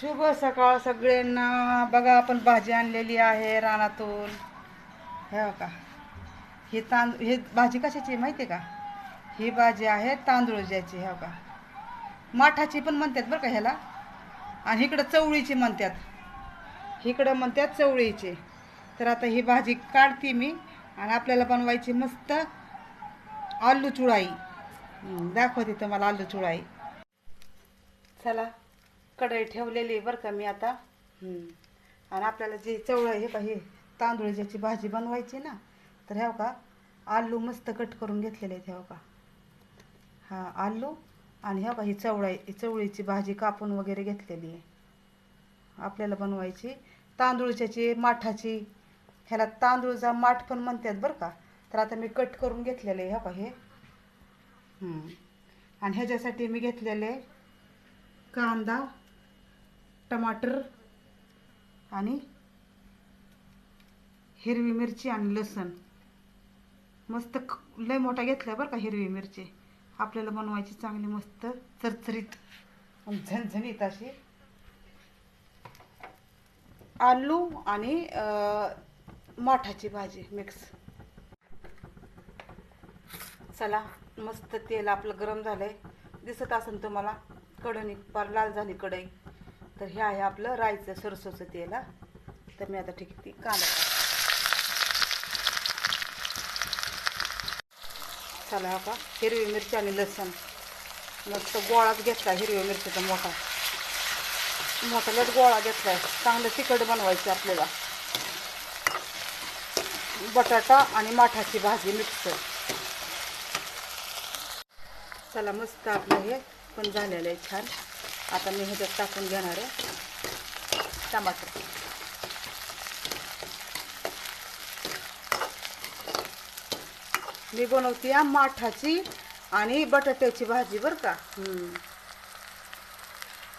शुभ सकाळ सगळ्यांना. बघा आपण भाजी आणलेली आहे रानातून. हे का ही तांदूळ ही भाजी कशाची माहिती आहे का? ही भाजी आहे तांदूळज्याची हो का माठाची पण म्हणतात बरं का ह्याला. आणि इकडं चवळीची म्हणतात. इकडं म्हणतात चवळीची. तर आता ही भाजी काढते मी. आणि आपल्याला बनवायची मस्त आलू चुळाई. दाखवते तुम्हाला आलू चुळाई. चला. कढई ठेवलेली आहे बरं का मी आता. हं. आणि आपल्याला जी चवळ हे का हे तांदूळ ज्याची भाजी बनवायची ना तर ह्या का आलू मस्त कट करून घेतलेले आहेत ह्या का. हा आलू आणि ह्या का ही चवळा ही चवळीची भाजी कापून वगैरे घेतलेली आहे. आपल्याला बनवायची तांदूळच्याची माठाची ह्याला तांदूळचा माठ पण म्हणतात बरं का. तर आता मी कट करून घेतलेले आहे ह्या का हे. हं. आणि ह्याच्यासाठी मी घेतलेले कांदा टमाटर आणि हिरवी मिरची आणि लसण. मस्त लय मोठा घेतला बरं का हिरवी मिरची. आपल्याला बनवायची चांगली मस्त चरचरीत झणझणीत अशी. आलू आणि माठाची भाजी मिक्स. चला मस्त तेल आपलं गरम झालंय. दिसत असेल तुम्हाला कढणी पार लाल झाली कढई. तर हे आहे आपलं राईचं सरसोचं तेल हा. तर मी आता ठीक ती कांदा चला हा का हिरवी मिरची आणि लसण. मस्त गोळाच घेतला हिरव्या मिरचीचा मोठा. मोठा लट गोळा घेतलाय चांगलं तिखट बनवायचं आपल्याला. बटाटा आणि माठाची भाजी मिक्स. चला मस्त आपलं हे पण झालेलं आहे छान. आता मी ह्याच्यात टाकून घेणार आहे. टमाटर मी बनवते या माठाची आणि बटाट्याची भाजी बरं का.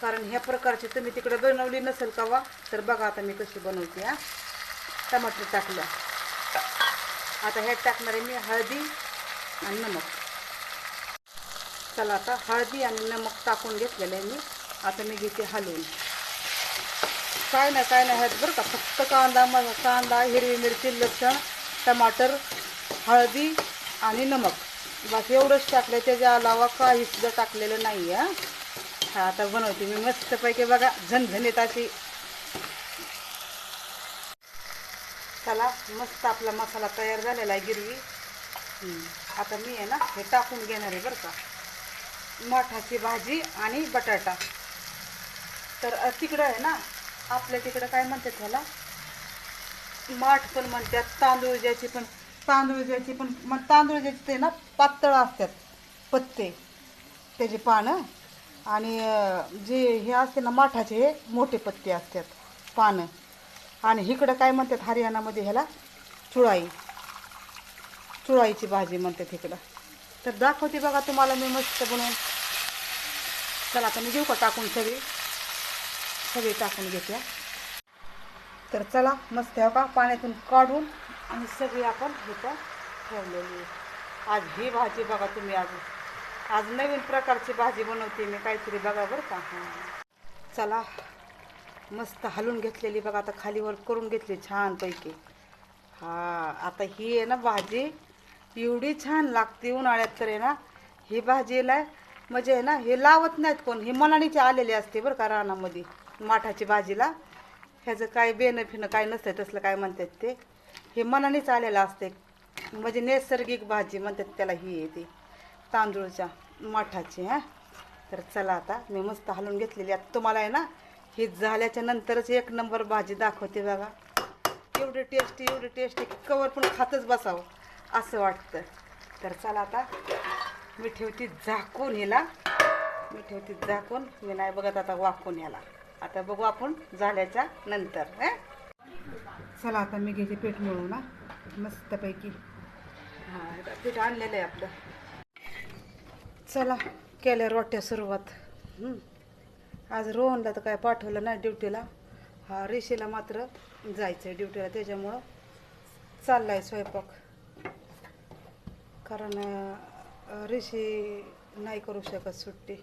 कारण ह्या प्रकारची तुम्ही तिकडे बनवली नसेल का वा तर बघा आता मी कशी बनवते हा. टमाटर टाकलं. आता ह्यात टाकणार आहे मी हळदी आणि नमक. चला आता हळदी आणि नमक टाकून घेतलेलं आहे मी. आता मी घेते हलवून. काय नाही काय नाही ह्यात बरं का फक्त कांदा म कांदा हिरवी मिरची लसण टमाटर हळदी आणि नमक. बस एवढंच टाकलं त्याच्या अलावा काहीसुद्धा टाकलेलं नाही आहे हा आता बनवते मी मस्तपैकी बघा झणझणीत अशी. चला मस्त आपला मसाला तयार झालेला आहे गिरवी. आता मी आहे ना हे टाकून घेणार आहे बरं का. मठाची भाजी आणि बटाटा. तर तिकडं आहे ना आपल्या तिकडं काय म्हणतात ह्याला माठ पण म्हणतात तांदूळ ज्याची पण तांदूळ ज्याची पण मग तांदूळ ज्याची ते ना पातळ असतात पत्ते त्याची पानं. आणि जे हे असते ना माठाचे हे मोठे पत्ते असतात पानं. आणि इकडं काय म्हणतात हरियाणामध्ये ह्याला? चुळाई चुळाईची भाजी म्हणतात इकडं. तर दाखवते बघा तुम्हाला मी मस्त बनवून. चला आता मी घेऊ का टाकून सगळी? सगळी टाकून घेते तर चला मस्त आहे का पाण्यातून काढून आणि सगळी आपण इथं ठेवलेली आज ही भाजी बघा तुम्ही आज. आज नवीन प्रकारची भाजी बनवते मी काहीतरी बघा बरं का. चला मस्त हलवून घेतलेली बघा आता खालीवर करून घेतली छानपैकी. हा आता ही आहे ना भाजी एवढी छान लागते उन्हाळ्यात तर आहे ना. ही भाजीला म्हणजे आहे ना हे लावत नाहीत कोण ही मनानीची आलेली असते बरं का रानामध्ये. माठाची भाजीला. ह्याचं काय बेनं फिनं काय नसतं तसलं काय म्हणतात ते. हे मनानेच आलेलं असते म्हणजे नैसर्गिक भाजी म्हणतात त्याला ही येते तांदूळच्या माठाची हां. तर चला आता मी मस्त हलवून घेतलेली. आता तुम्हाला आहे ना ही झाल्याच्या नंतरच एक नंबर भाजी दाखवते बघा. एवढी टेस्टी एवढी टेस्टी कवर पण खातच बसावं असं वाटतं. तर चला आता मी ठेवते झाकून हिला. मी ठेवते झाकून. मी नाही बघत आता वाकून ह्याला. आता बघू आपण झाल्याच्यानंतर हं? चला आता मी घेते पीठ मिळू ना मस्तपैकी. हां पीठ आणलेलं आहे आपलं. चला केल्या रोट्या सुरुवात. आज रोहनला तर काय पाठवलं नाही ड्युटीला. हा रेशीला मात्र जायचं आहे ड्युटीला त्याच्यामुळं चालला आहे स्वयंपाक. कारण ऋषी नाही करू शकत सुट्टी.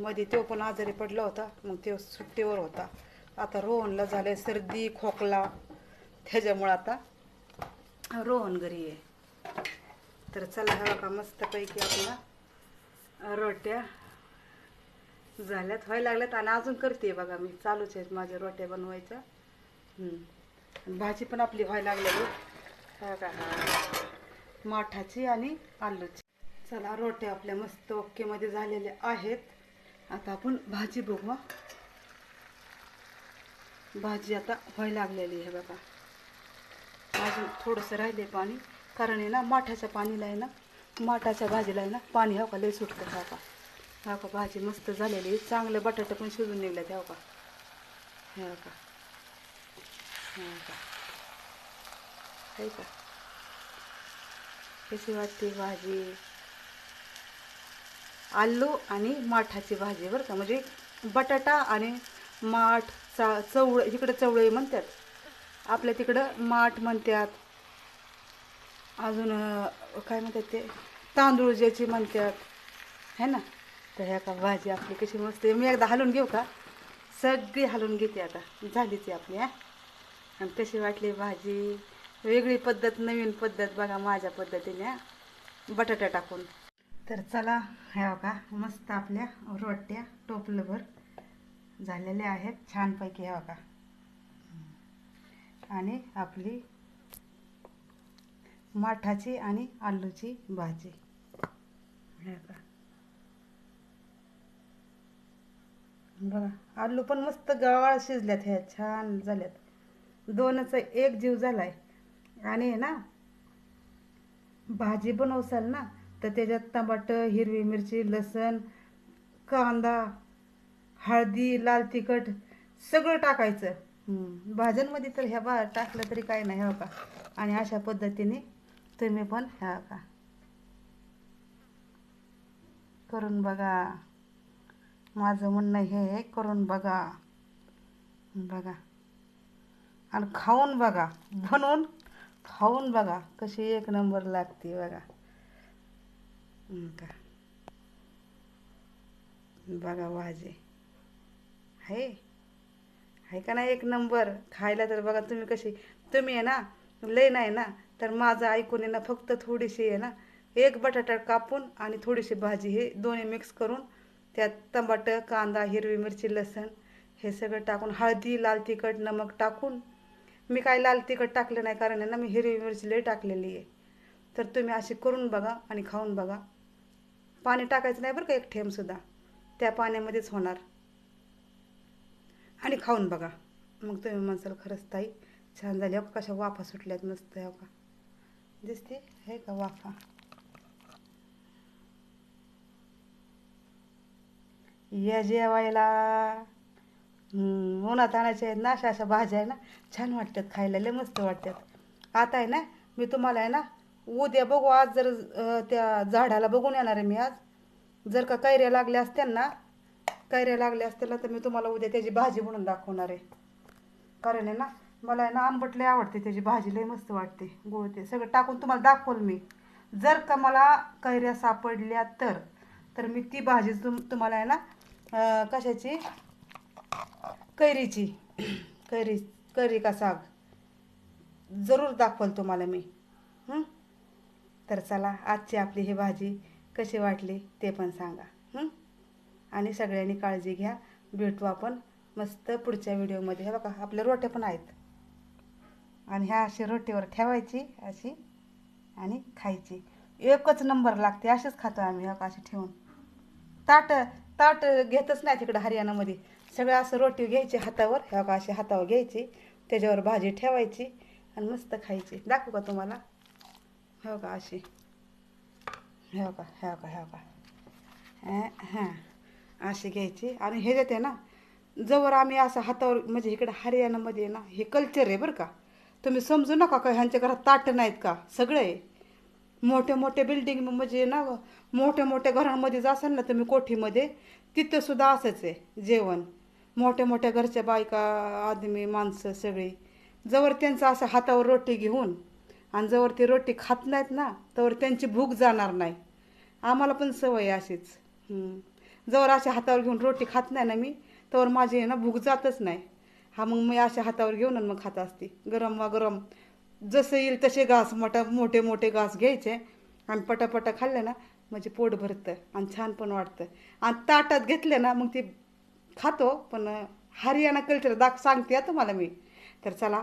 मध्ये तो पण आजारी पडला होता मग तो सुट्टीवर होता. आता रोहनला झाले सर्दी खोकला त्याच्यामुळं आता रोहन घरी आहे. तर चला हवा का मस्तपैकी आपला रोट्या झाल्यात व्हायला लागल्यात आणि अजून करते बघा मी चालूच आहेत माझ्या रोट्या बनवायच्या. भाजी पण आपली व्हायला लागलेली हा का माठाची आणि आलूची. चला रोट्या आपल्या मस्त ओकेमध्ये झालेल्या आहेत. आता आपण भाजी बघू भाजी आता व्हायला लागलेली आहे बघा. अजून थोडंसं राहिले पाणी कारण आहे ना माठाच्या पाणीला आहे ना माठाच्या भाजीला आहे ना पाणी हो का लई सुटतं हा का. हा का भाजी मस्त झालेली आहे. चांगलं बटाटे पण शिजून निघल्यात त्या का. हे का. हा का. आहे का. कशी वाटते भाजी? आलू आणि माठाची भाजी बरं का? म्हणजे बटाटा आणि माठ चा चवळ इकडं चवळे म्हणतात आपल्या तिकडं माठ म्हणतात. अजून काय म्हणतात ते? तांदूळ ज्याची म्हणतात. है ना? तर ह्या का भाजी आपली कशी मस्त आहे. मी एकदा हलवून घेऊ का? सगळी हलवून घेते आता. झालीच आहे आपली हा. आणि कशी वाटली भाजी? वेगळी पद्धत नवीन पद्धत बघा माझ्या पद्धतीने बटाटा टाकून. तर चला ह्या का मस्त आपल्या रोट्या टोपलंभर झालेल्या आहेत. छानपैकी ह्या का आणि आपली माठाची आणि आलूची भाजी. का बघा. आलू पण मस्त गवाळ शिजल्यात ह्या छान झाल्यात. दोनच एक जीव झालाय. आणि ना भाजी बनवसाल ना तर त्याच्यात टमाटर हिरवी मिरची लसण कांदा हळदी लाल तिखट सगळं टाकायचं. भाज्यांमध्ये तर ह्या बा टाकलं तरी काय नाही हो का? आणि अशा पद्धतीने तुम्ही पण ह्या का करून बघा. माझं म्हणणं हे आहे, करून बघा. बघा. आणि खाऊन बघा. बनवून खाऊन बघा कशी एक नंबर लागते बघा. का बघा वाजे. आहे? आहे का नाही एक नंबर? खायला तर बघा तुम्ही कशी तुम्ही आहे ना लय नाही ना तर माझं ऐकून आहे ना फक्त थोडीशी आहे ना एक बटाटा कापून आणि थोडीशी भाजी हे दोन्ही मिक्स करून त्यात टमाटर कांदा हिरवी मिरची लसण हे सगळं टाकून हळदी लाल तिखट नमक टाकून मी काय लाल तिखट टाकलं नाही कारण आहे ना मी हिरवी मिरची लई टाकलेली आहे. तर तुम्ही अशी करून बघा आणि खाऊन बघा. पाणी टाकायचं नाही बरं का एक थेंबसुद्धा त्या पाण्यामध्येच होणार. आणि खाऊन बघा. मग तुम्ही म्हणसाल खरंच ताई छान झाली. हो का? कशा वाफा सुटल्यात मस्त हो का? दिसते? हे का वाफा? या जेवायला. उन्हात आणायच्या आहेत ना अशा अशा भाज्या आहे ना छान वाटतात खायला. लय मस्त वाटतात. आता आहे ना मी तुम्हाला आहे ना उद्या बघू आज जर त्या झाडाला बघून येणार आहे मी आज. जर का कैऱ्या लागल्या असत्यांना कैऱ्या लागल्या असत्याला तर मी तुम्हाला उद्या त्याची भाजी म्हणून दाखवणार आहे. कारण आहे ना मला आहे ना आंबट लय आवडते त्याची भाजी लय मस्त वाटते गोळते सगळं टाकून तुम्हाला दाखवल मी. जर का मला कैऱ्या सापडल्या तर तर मी ती भाजी तुम तुम्हाला आहे ना कशाची? कैरीची. कैरी कैरी का साग. जरूर दाखवल तुम्हाला मी. हं? तर चला आजची आपली ही भाजी कशी वाटली ते पण सांगा आणि सगळ्यांनी काळजी घ्या. भेटू आपण मस्त पुढच्या व्हिडिओमध्ये. हे बघा आपल्या रोट्या पण आहेत. आणि ह्या अशी रोटीवर ठेवायची अशी आणि खायची. एकच नंबर लागते असेच खातो आम्ही हो का अशी ठेवून. ताट ताट घेतच नाही तिकडं हरियाणामध्ये. सगळं असं रोटी घ्यायची हातावर ह्या अशी हातावर घ्यायची. त्याच्यावर भाजी ठेवायची आणि मस्त खायची. दाखवू का तुम्हाला? हो का अशी हो का हो का हो का हां अशी घ्यायची. आणि हे देते ना जवळ आम्ही असं हातावर म्हणजे इकडं हरियाणामध्ये ना हे कल्चर आहे बरं का. तुम्ही समजू नका का ह्यांच्या घरात ताट नाहीत का? सगळं. आहे मोठे बिल्डिंग म्हणजे ना मोठ्या मोठ्या घरांमध्ये जासाल ना तुम्ही कोठीमध्ये तिथंसुद्धा असंच आहे जेवण. मोठ्या मोठ्या घरच्या बायका आदमी माणसं सगळी. जवळ त्यांचं असं हातावर रोटी घेऊन आणि जवळ ते रोटी खात नाहीत ना तर त्यांची भूक जाणार नाही. आम्हाला पण सवय आहे अशीच. हं. जवळ अशा हातावर घेऊन रोटी खात नाही ना मी तर माझी ना भूक जातच नाही. हा मग मी अशा हातावर घेऊन आणि मग खात असते. गरम वा गरम जसं येईल तसे घास मोठा मोठे मोठे घास घ्यायचे. आणि पटापटा खाल्ले ना म्हणजे पोट भरतं आणि छान पण वाटतं. आणि ताटात घेतले ना मग ते खातो पण हरियाणा कल्चर दाख सांगते तुम्हाला मी. तर चला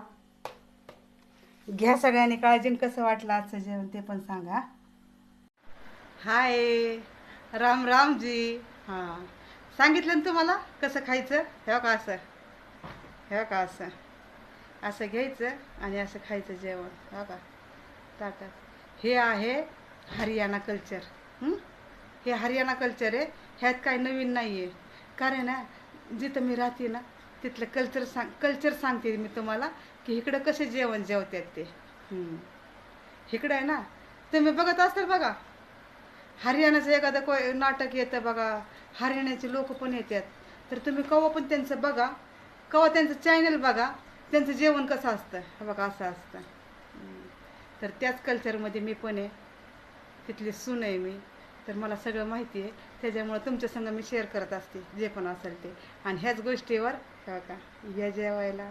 घ्या सगळ्यांनी काळजीन कसं वाटलं आजचं जेवण ते पण सांगा. हाय राम रामजी. हां. सांगितलं ना तुम्हाला कसं खायचं? हे का असं. हे का असं. असं घ्यायचं आणि असं खायचं जेवण. हो का ताटात. हे आहे हरियाणा कल्चर. हे? हरियाणा कल्चर आहे. ह्यात काही नवीन नाही आहे कारण ना जिथं मी राहते ना तिथलं कल्चर सांग कल्चर सांगते मी तुम्हाला की इकडं कसे जेवण जेवतात ते. इकडं आहे ना तुम्ही बघत असाल बघा. हरियाणाचं एखादं को नाटक येतं बघा. हरियाणाचे लोक पण येतात. तर तुम्ही कवा पण त्यांचं बघा. कवा त्यांचं चॅनल बघा. त्यांचं जेवण कसं असतं. बघा असं असतं. तर त्याच कल्चरमध्ये मी पण आहे. तिथली सून आहे मी. तर मला सगळं माहिती आहे. त्याच्यामुळं तुमच्या संग मी शेअर करत असते जे पण असेल ते. आणि ह्याच गोष्टीवर बघा या जेवायला.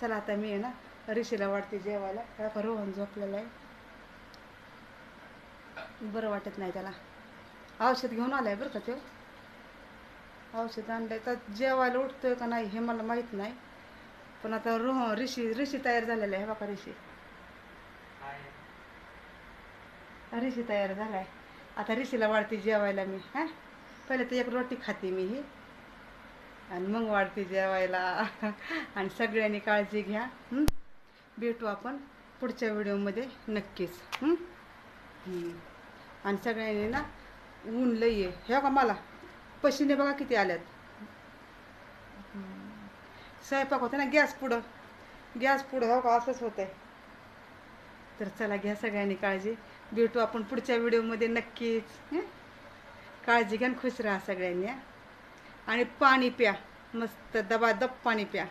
चला आता मी आहे ना ऋषीला वाटते जेवायला. बघा रोहन झोपलेला आहे. बरं वाटत नाही त्याला. औषध घेऊन आलाय बरं का ते? औषध आणलंय. तर जेवायला उठतोय का नाही हे मला माहीत नाही. पण आता रोह ऋषी ऋषी तयार झालेला आहे. हे बघा ऋषी. ऋषी तयार झालाय. आता रिशीला वाढते जेवायला मी हा? पहिले तर एक रोटी खाते मी ही. आणि मग वाढते जेवायला. आणि सगळ्यांनी काळजी घ्या भेटू आपण पुढच्या व्हिडिओमध्ये नक्कीच आणि सगळ्यांनी ना ऊन लई आहे. हे का मला पशीने बघा किती आल्यात. स्वयंपाक होता ना गॅस पुढं. गॅस पुढं हो का? असंच होत आहे तर चला घ्या सगळ्यांनी काळजी. भेटू आपण पुढच्या व्हिडिओमध्ये नक्कीच काळजी घ्या खुश राहा सगळ्यांनी आणि पाणी प्या मस्त दबा दब पाणी प्या.